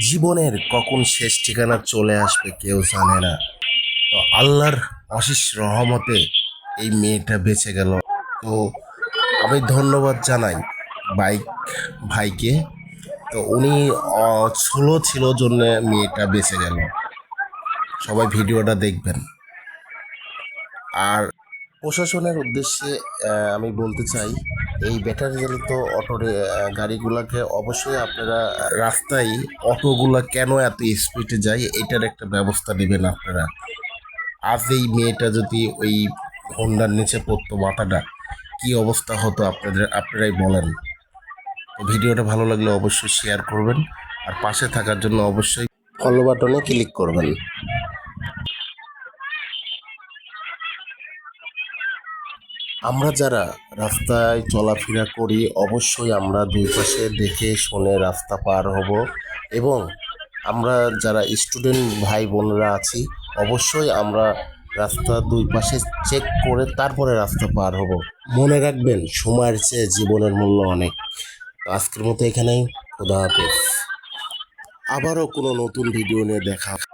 জীবনের কখন শেষ ঠিকানা চলে আসবে কেউ জানে না। তো আল্লাহর অশেষ রহমতে এই মেয়েটা বেঁচে গেল। তো আমি ধন্যবাদ জানাই বাইক ভাইকে। তো উনি স্লো ছিল জন্য মেয়েটা বেঁচে গেল। সবাই ভিডিওটা দেখবেন। আর প্রশাসনের উদ্দেশ্যে আমি বলতে চাই, এই ব্যাটারি চালিত অটো গাড়িগুলোকে অবশ্যই আপনারা রাস্তায় অটোগুলা কেন এত স্পিডে যায়, এটার একটা ব্যবস্থা নেবেন আপনারা। আজ এই মেয়েটা যদি ওই হোন্ডার নিচে পড়তো মাথাটা, কি অবস্থা হতো আপনাদের, আপনারাই বলেন। ভিডিওটা ভালো লাগলে অবশ্যই শেয়ার করবেন, আর পাশে থাকার জন্য অবশ্যই ফলো বাটনে ক্লিক করবেন। আমরা যারা রাস্তায় চলাফেরা করি, অবশ্যই আমরা দুই পাশে দেখে শুনে রাস্তা পার হব এবং আমরা যারা স্টুডেন্ট ভাই বোনরা আছি, অবশ্যই আমরা রাস্তা দুই পাশে চেক করে তারপরে রাস্তা পার হব। মনে রাখবেন, সময়ের চেয়ে জীবনের মূল্য অনেক। আজকের মতো এখানেই, খোদা হাফেজ। আবারও কোনো নতুন ভিডিও নিয়ে দেখা